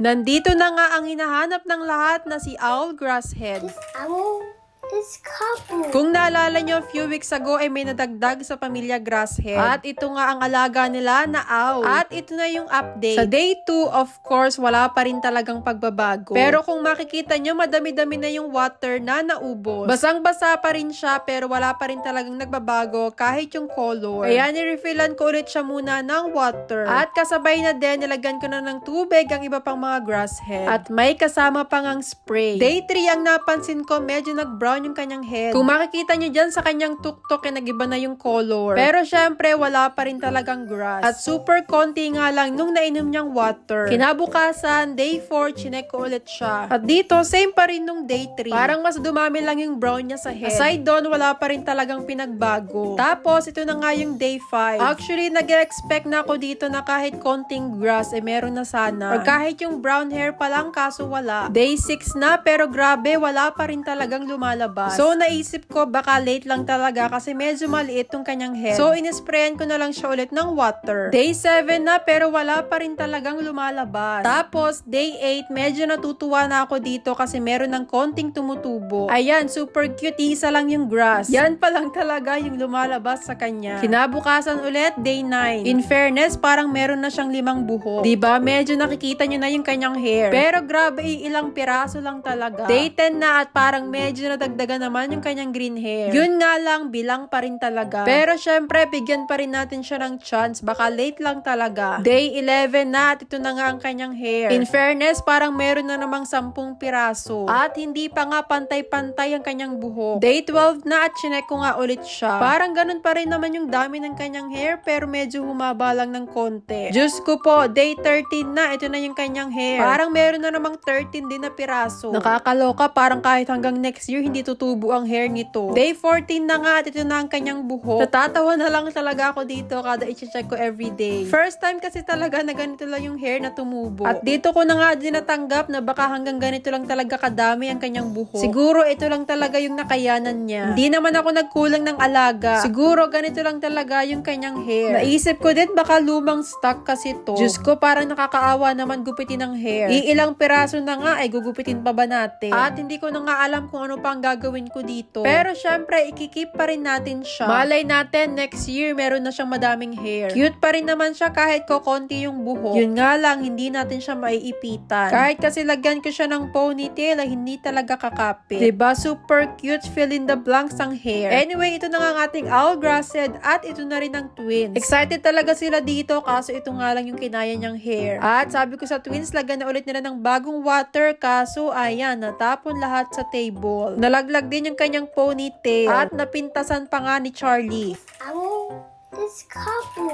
Nandito na nga ang hinahanap ng lahat na si Owl Grasshead. Owl is couple. Kung naalala nyo, a few weeks ago ay may nadagdag sa pamilya Grasshead. At ito nga ang alaga nila na owl. At ito na yung update. Sa day 2, of course, wala pa rin talagang pagbabago. Pero kung makikita nyo, madami-dami na yung water na naubos. Basang-basa pa rin siya, pero wala pa rin talagang nagbabago kahit yung color. Kaya nirefillan ko ulit siya muna ng water. At kasabay na din, nilagyan ko na ng tubig ang iba pang mga grasshead. At may kasama pang ang spray. Day 3 ang napansin ko, medyo nag-brown yung kanyang head. Kung makikita nyo dyan sa kanyang tuktok, eh, nag-iba na yung color. Pero syempre, wala pa rin talagang grass. At super konti nga lang nung nainom niyang water. Kinabukasan, day 4, chinek ko ulit siya. At dito, same pa rin nung day 3. Parang mas dumami lang yung brown niya sa head. Aside doon, wala pa rin talagang pinagbago. Tapos, ito na nga yung day 5. Actually, nag-expect na ako dito na kahit konting grass, eh meron na sana. Or kahit yung brown hair pa lang, kaso wala. Day 6 na, pero grabe, wala pa rin talagang lumalabas. So, naisip ko, baka late lang talaga kasi medyo maliit tong kanyang head. So, inisprayan ko na lang siya ulit ng water. Day 7 na, pero wala pa rin talagang lumalabas. Tapos, day 8, medyo natutuwa na ako dito kasi meron ng konting tumutubo. Ayan, super cute. Isa lang yung grass. Yan pa lang talaga yung lumalabas sa kanya. Kinabukasan ulit, day 9. In fairness, parang meron na siyang limang buhok. 'Di ba Medyo nakikita nyo na yung kanyang hair. Pero grabe, ilang piraso lang talaga. Day 10 na at parang medyo nadagdagan naman yung kanyang green hair. Yun nga lang, bilang pa rin talaga. Pero syempre, bigyan pa rin natin siya ng chance. Baka late lang talaga. Day 11 na at ito na nga ang kanyang hair. In fairness, parang meron na namang 10 piraso. At hindi pa nga pantay-pantay ang kanyang buhok. Day 12 na at chinek ko nga ulit siya. Parang ganun pa rin naman yung dami ng kanyang hair pero medyo humaba lang ng konti. Diyos ko po, day 13 na, ito na yung kanyang hair. Parang meron na namang 13 din na piraso. Nakakaloka, parang kahit hanggang next year hindi tutubo ang hair nito. Day 14 na nga at ito na ang kanyang buhok. Natatawa na lang talaga ako dito kada i-check ko everyday. First time kasi talaga na ganito lang yung hair na tumubo. At dito ko na nga din natanggap na baka hanggang ganito lang talaga kadami ang kanyang buhok. Siguro ito lang talaga yung nakayanan niya. Hindi naman ako nagkulang ng alaga. Siguro ganito lang talaga yung kanyang hair. Naisip ko din baka lumang stock kasi to. Diyos ko parang nakakaawa naman gupitin ng hair. Iilang piraso na nga ay gugupitin pa ba natin? At hindi ko na nga alam kung ano pa ang gagawin ko dito. Pero syempre ikikip pa rin natin siya. Malay natin next year meron na siyang madaming hair. Cute pa rin naman siya kahit ko konti yung buhok. Yun nga lang hindi natin siya maiipitan. Kahit kasi lagyan ko siya ng ponytail ay hindi talaga kakapit. 'Di ba Super cute fill in the blanks ang hair. Anyway, ito na nga ang ating owl grasshead at ito na rin ang twins. Excited talaga sila dito kaso ito nga lang yung kinaya niyang hair. At sabi ko sa twins, lagyan na ulit nila ng bagong water kaso ayan, natapon lahat sa table. Nalaglag din yung kanyang ponytail at napintasan pa nga ni Charlie. Owl is couple.